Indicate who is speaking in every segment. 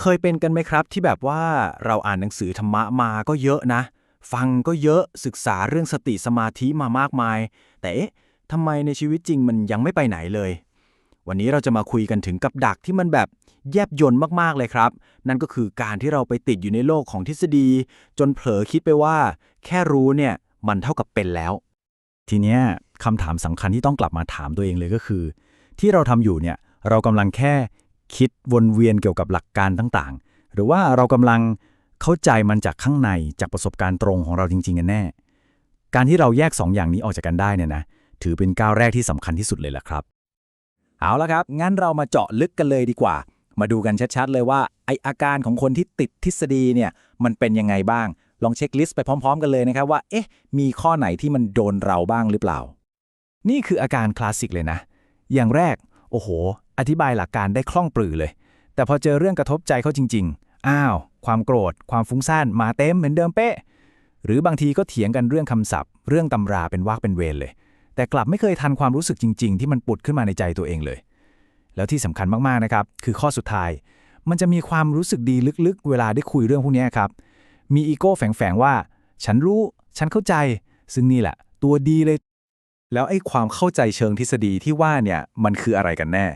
Speaker 1: เคยเป็นกันไหมครับ ที่แบบว่าเราอ่านหนังสือธรรมะมาก็เยอะนะ ฟังก็เยอะศึกษาเรื่องสติสมาธิมามากมาย แต่เอ๊ะทำไมในชีวิตจริงมันยังไม่ไปไหนเลย วันนี้เราจะมาคุยกันถึงกับดักที่มันแบบแยบยนต์มากๆเลยครับ นั่นก็คือการที่เราไปติดอยู่ในโลกของทฤษฎี จนเผลอคิดไปว่า แค่รู้เนี่ยมันเท่ากับเป็นแล้ว
Speaker 2: ทีเนี้ยคำถามสำคัญที่ต้องกลับมาถามตัวเองเลยก็คือ ที่เราทำอยู่เนี่ยเรากำลังแค่ คิดวนเวียนเกี่ยวกับหลักการต่างๆ หรือว่าเรากำลังเข้าใจมันจากข้างในจากประสบการณ์ตรงของเราจริงๆกันแน่ การที่เราแยกสองอย่างนี้ออกจากกันได้เนี่ยนะถือเป็นก้าวแรกที่สำคัญที่สุดเลยล่ะครับ
Speaker 1: เอาละครับ งั้นเรามาเจาะลึกกันเลยดีกว่า มาดูกันชัดๆเลยว่าไออาการของคนที่ติดทฤษฎีเนี่ยมันเป็นยังไงบ้าง ลองเช็คลิสต์ไปพร้อม ๆ กันเลยนะครับว่า เอ๊ะ มีข้อไหนที่มันโดนเราบ้างหรือเปล่า
Speaker 2: นี่คืออาการคลาสสิกเลยนะ อย่างแรก โอ้โห อธิบายหลักการได้คล่องปรือเลย แต่พอเจอเรื่องกระทบใจเขาจริง ๆ อ้าว ความโกรธ ความฟุ้งซ่านมาเต็มเหมือนเดิมเป๊ะ หรือบางทีก็เถียงกันเรื่องคำศัพท์ เรื่องตำราเป็นวากเป็นเวรเลย แต่กลับไม่เคยทันความรู้สึกจริง ๆ ที่มันปุดขึ้นมาในใจตัวเองเลย แล้วที่สำคัญมากๆนะครับ คือข้อสุดท้าย มันจะมีความรู้สึกดีลึกๆ เวลาได้คุยเรื่องพวกนี้ครับ มีอีโก้แฝงๆว่า ฉันรู้ ฉันเข้าใจ ซึ่งนี่แหละ ตัวดีเลย
Speaker 3: แล้วไอ้ความเข้าใจเชิงทฤษฎีที่ว่าเนี่ยมันคืออะไรกันแน่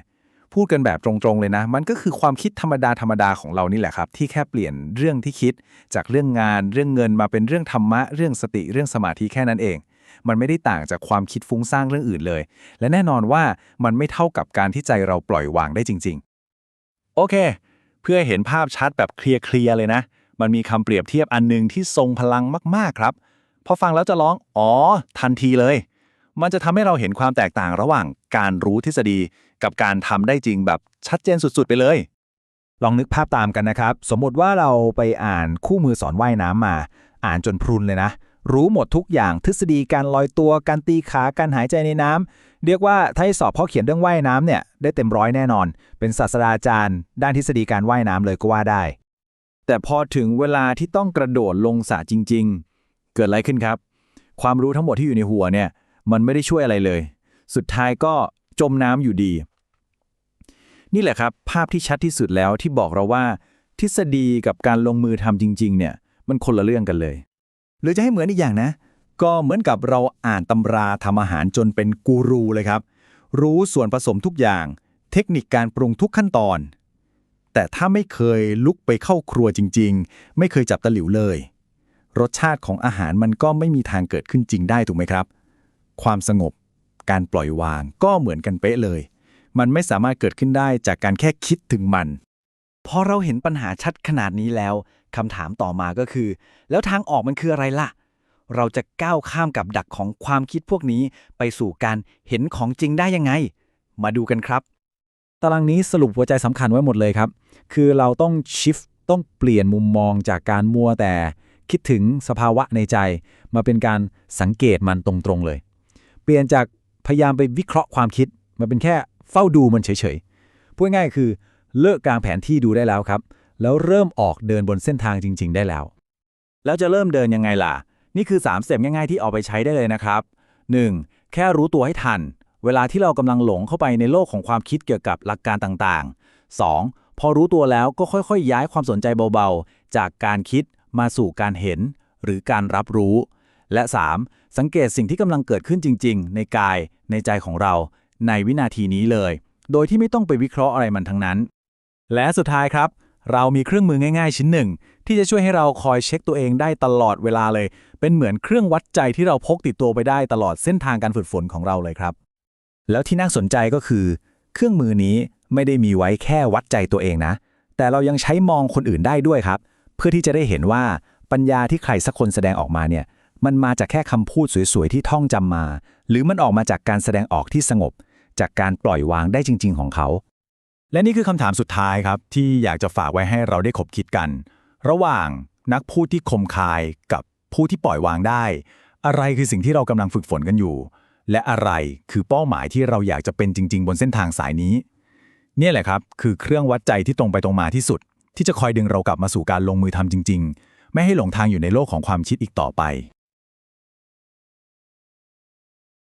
Speaker 3: พูดกันแบบตรงๆเลยนะ มันก็คือความคิดธรรมดาธรรมดาของเรานี่แหละครับ ที่แค่เปลี่ยนเรื่องที่คิด จากเรื่องงานเรื่องเงินมาเป็นเรื่องธรรมะเรื่องสติเรื่องสมาธิแค่นั้นเอง มันไม่ได้ต่างจากความคิดฟุ้งซ่านเรื่องอื่นเลย และแน่นอนว่ามันไม่เท่ากับการที่ใจเราปล่อยวางได้จริง ๆ โอเค เพื่อเห็นภาพชัดแบบเคลียร์ๆเลยนะ มันมีคำเปรียบเทียบอันหนึ่งที่ทรงพลังมากๆครับพอฟังแล้วจะร้องอ๋อทันทีเลย มันจะทำให้เราเห็นความแตกต่างระหว่างการรู้ทฤษฎี กับการทำได้จริงแบบชัดเจนสุดๆ ไปเลย
Speaker 2: ลองนึกภาพตามกันนะครับ สมมติว่าเราไปอ่านคู่มือสอนว่ายน้ำมา อ่านจนพรุนเลยนะ รู้หมดทุกอย่างทฤษฎีการลอยตัว การตีขา การหายใจในน้ำเรียกว่าถ้าให้สอบพ่อเขียนเรื่องว่ายน้ำเนี่ยได้เต็มร้อยแน่นอน เป็นศาสตราจารย์ ด้านทฤษฎีการว่ายน้ำเลยก็ว่าได้
Speaker 3: แต่พอถึงเวลาที่ต้องกระโดดลงสระจริง ๆ เกิดอะไรขึ้นครับ ความรู้ทั้งหมดที่อยู่ในหัวเนี่ยมันไม่ได้ช่วยอะไรเลย สุดท้ายก็จมน้ำอยู่ดี นี่แหละครับ ภาพที่ชัดที่สุดแล้วที่บอกเราว่า ทฤษฎีกับการลงมือทำจริง ๆ เนี่ย มันคนละเรื่องกันเลย หรือจะให้เหมือนอีกอย่างนะ ก็เหมือนกับเราอ่านตำราทำอาหารจนเป็นกูรูเลยครับ รู้ส่วนผสมทุกอย่าง เทคนิคการปรุงทุกขั้นตอน แต่ถ้าไม่เคยลุกไปเข้าครัวจริง ๆ ไม่เคยจับตะหลิวเลย รสชาติของอาหารมันก็ไม่มีทางเกิดขึ้นจริงได้ถูกไหมครับ ความสงบ การปล่อยวางก็เหมือนกันเป๊ะเลย มันไม่สามารถเกิดขึ้นได้จากการแค่คิดถึงมัน
Speaker 1: พอเราเห็นปัญหาชัดขนาดนี้แล้วคำถามต่อมาก็คือ แล้วทางออกมันคืออะไรล่ะ เราจะก้าวข้ามกับดักของความคิดพวกนี้ ไปสู่การเห็นของจริงได้ยังไง มาดูกันครับ
Speaker 2: ตารางนี้สรุปหัวใจสำคัญไว้หมดเลยครับ คือเราต้องชิฟต้องเปลี่ยนมุมมองจากการมัวแต่ คิดถึงสภาวะในใจ มาเป็นการสังเกตมันตรงๆเลย เปลี่ยนจากพยายามไปวิเคราะห์ความคิดมาเป็นแค่ เฝ้าดูมันเฉยๆพูดง่ายคือเลิกกลางแผนที่ดูได้แล้วครับ แล้วเริ่มออกเดินบนเส้นทางจริง ๆ ได้แล้ว
Speaker 1: แล้วจะเริ่มเดินยังไงล่ะ นี่คือ 3 สเต็ปง่ายๆที่เอาไปใช้ได้เลยนะครับ 1. แค่รู้ตัวให้ทัน เวลาที่เรากำลังหลงเข้าไปในโลกของความคิดเกี่ยวกับหลักการต่างๆ 2. พอรู้ตัวแล้วก็ค่อยๆ ย้ายความสนใจเบาๆ จากการคิดมาสู่การเห็น หรือการรับรู้ และ 3. สังเกตสิ่งที่กำลังเกิดขึ้นจริง ๆ ในกายในใจของเรา ในวินาทีนี้เลย โดยที่ไม่ต้องไปวิเคราะห์อะไรมันทั้งนั้น และสุดท้ายครับ เรามีเครื่องมือง่าย ๆ ชิ้นหนึ่ง ที่จะช่วยให้เราคอยเช็คตัวเองได้ตลอดเวลาเลย เป็นเหมือนเครื่องวัดใจที่เราพกติดตัวไปได้ตลอดเส้นทางการฝึกฝนของเราเลยครับ
Speaker 2: แล้วที่น่าสนใจก็คือ เครื่องมือนี้ไม่ได้มีไว้แค่วัดใจตัวเองนะ แต่เรายังใช้มองคนอื่นได้ด้วยครับ เพื่อที่จะได้เห็นว่าปัญญาที่ใครสักคนแสดงออกมาเนี่ยมันมาจากแค่คำพูดสวยๆ ที่ท่องจำมา หรือมันออกมาจากการแสดงออกที่สงบ จากการปล่อยวางได้จริง ๆ ของเขา
Speaker 3: และนี่คือคำถามสุดท้ายครับ ที่อยากจะฝากไว้ให้เราได้ขบคิดกัน ระหว่างนักพูดที่คมคายกับผู้ที่ปล่อยวางได้ อะไรคือสิ่งที่เรากำลังฝึกฝนกันอยู่ และอะไรคือเป้าหมายที่เราอยากจะเป็นจริง ๆ บนเส้นทางสายนี้ เนี่ยแหละครับ คือเครื่องวัดใจที่ตรงไปตรงมาที่สุด ที่จะคอยดึงเรากลับมาสู่การลงมือทำจริง ๆ ไม่ให้หลงทางอยู่ในโลกของความคิดอีกต่อไป